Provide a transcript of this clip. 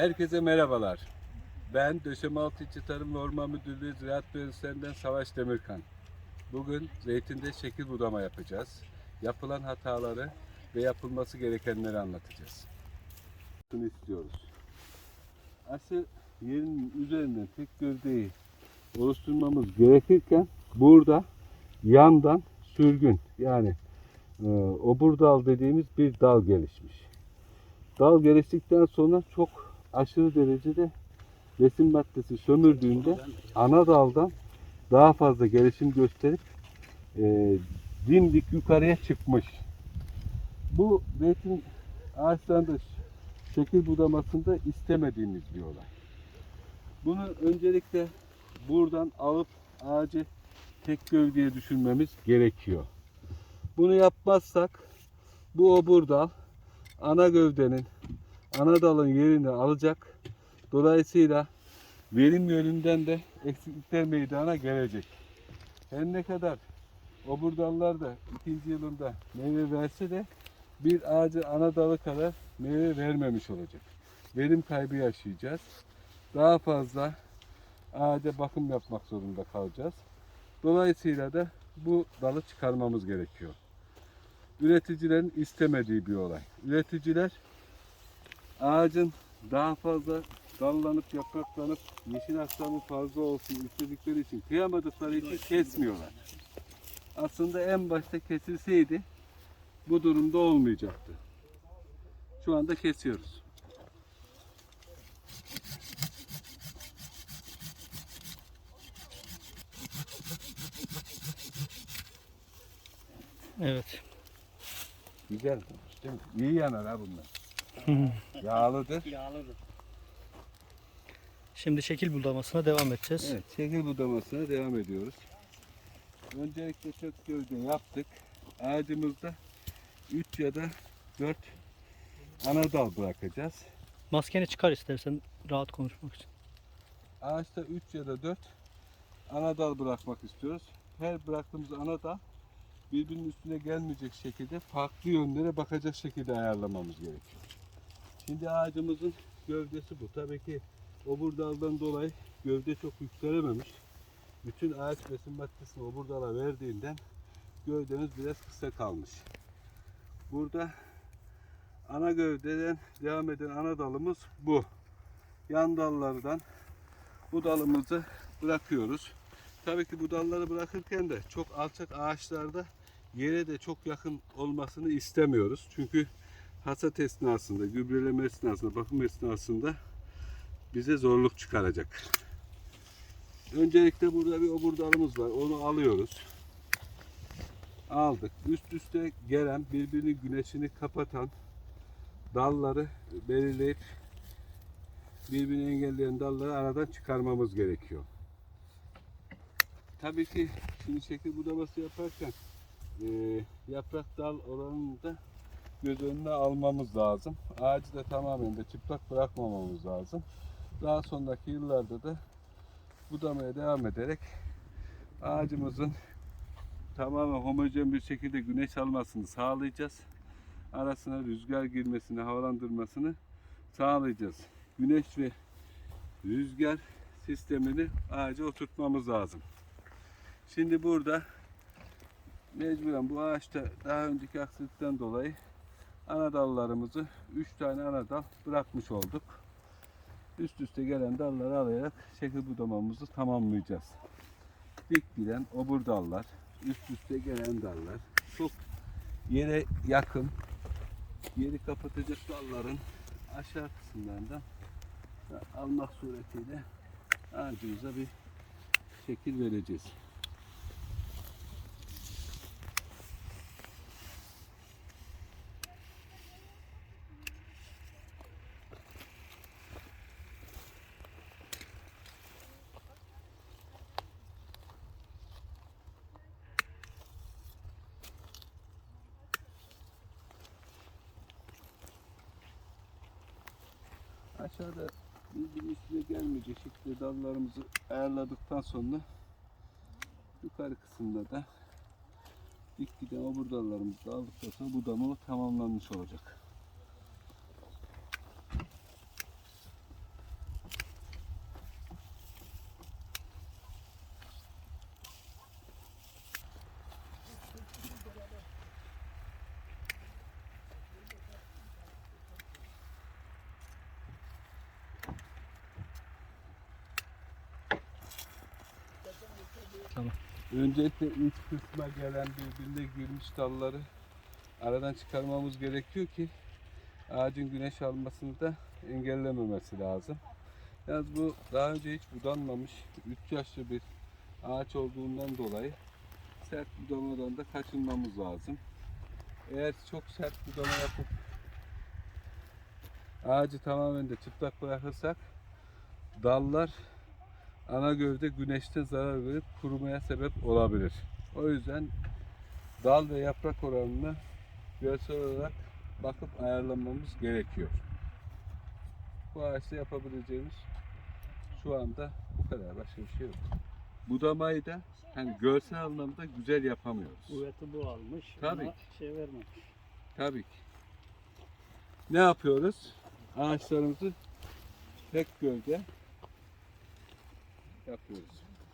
Herkese merhabalar. Ben Döşemealtı İlçe Tarım ve Orman Müdürlüğü Ziraat Mühendisliğinden Savaş Demirkan. Bugün zeytinde şekil budama yapacağız. Yapılan hataları ve yapılması gerekenleri anlatacağız. Bunu istiyoruz. Asıl yerin üzerinden tek gövdeyi oluşturmamız gerekirken burada yandan sürgün yani e, obur dal dediğimiz bir dal gelişmiş. Dal geliştikten sonra çok aşırı derecede besin maddesi sömürdüğünde ana daldan daha fazla gelişim gösterip e, dimdik yukarıya çıkmış. Bu zeytin ağaçlarında şekil budamasında istemediğimiz bir olay. Bunu öncelikle buradan alıp ağacı tek gövdeye düşürmemiz gerekiyor. Bunu yapmazsak bu obur dal ana gövdenin ana dalın yerini alacak. Dolayısıyla verim yönünden de eksiklikler meydana gelecek. Her ne kadar obur dallar da ikinci yılında meyve verse de bir ağacın ana dalı kadar meyve vermemiş olacak. Verim kaybı yaşayacağız. Daha fazla ağaca bakım yapmak zorunda kalacağız. Dolayısıyla da bu dalı çıkarmamız gerekiyor. Üreticilerin istemediği bir olay. Üreticiler ağacın daha fazla dallanıp yapraklanıp yeşil aksamı fazla olsun istedikleri için kıyamadıkları için kesmiyorlar. Aslında en başta kesilseydi bu durumda olmayacaktı. Şu anda kesiyoruz. Evet. Güzel değil mi? İyi yanar ha bunlar. Yağlıdır. Yağlıdır. Şimdi şekil budamasına devam edeceğiz. Evet, şekil budamasına devam ediyoruz. Öncelikle kök gövde yaptık. Ağacımızda 3 ya da 4 ana dal bırakacağız. Maskeni çıkar istersen rahat konuşmak için. Ağaçta 3 ya da 4 ana dal bırakmak istiyoruz. Her bıraktığımız ana dal birbirinin üstüne gelmeyecek şekilde farklı yönlere bakacak şekilde ayarlamamız gerekiyor. Şimdi ağacımızın gövdesi bu. Tabii ki obur daldan dolayı gövde çok yükselememiş. Bütün ağaç besin maddesini obur dala verdiğinden gövdemiz biraz kısa kalmış. Burada ana gövdeden devam eden ana dalımız bu. Yan dallardan bu dalımızı bırakıyoruz. Tabii ki bu dalları bırakırken de çok alçak ağaçlarda yere de çok yakın olmasını istemiyoruz. Çünkü hasat esnasında, gübreleme esnasında, bakım esnasında bize zorluk çıkaracak. Öncelikle burada bir obur dalımız var. Onu alıyoruz. Aldık. Üst üste gelen birbirini güneşini kapatan dalları belirleyip birbirini engelleyen dalları aradan çıkarmamız gerekiyor. Tabii ki şimdi şekil budaması yaparken e, yaprak dal oranını da göz önüne almamız lazım. Ağacı da tamamen de çıplak bırakmamamız lazım. Daha sonraki yıllarda da budamaya devam ederek ağacımızın tamamen homojen bir şekilde güneş almasını sağlayacağız. Arasına rüzgar girmesini, havalandırmasını sağlayacağız. Güneş ve rüzgar sistemini ağaca oturtmamız lazım. Şimdi burada mecburen bu ağaçta daha önceki aksilikten dolayı ana dallarımızı 3 tane ana dal bırakmış olduk. Üst üste gelen dalları alarak şekil budamamızı tamamlayacağız. Dik giden obur dallar, üst üste gelen dallar, çok yere yakın, yeri kapatacak dalların aşağı kısımlarından almak suretiyle ağacımıza bir şekil vereceğiz. Aşağıda birbirinin üstüne gelmeyecek şekilde dallarımızı ayarladıktan sonra yukarı kısımda da dik giden obur dallarımızı da aldıktan sonra budama tamamlanmış olacak. Tamam. Öncelikle üç kısma gelen birbirine girmiş dalları aradan çıkarmamız gerekiyor ki ağacın güneş almasını da engellememesi lazım. Yalnız bu daha önce hiç budanmamış 3 yaşlı bir ağaç olduğundan dolayı sert budamadan da kaçınmamız lazım. Eğer çok sert budama yapıp ağacı tamamen de çıplak bırakırsak dallar ana gövde güneşte zarar verip kurumaya sebep olabilir. O yüzden dal ve yaprak oranını görsel olarak bakıp ayarlamamız gerekiyor. Bu ağaçta yapabileceğimiz şu anda bu kadar. Başka bir şey yok. Budamayı da hani görsel anlamda güzel yapamıyoruz. Kuvveti bu almış. Tabii ama ki. şey vermemiş. Tabii ki. Ne yapıyoruz? Ağaçlarımızı tek gölge 14.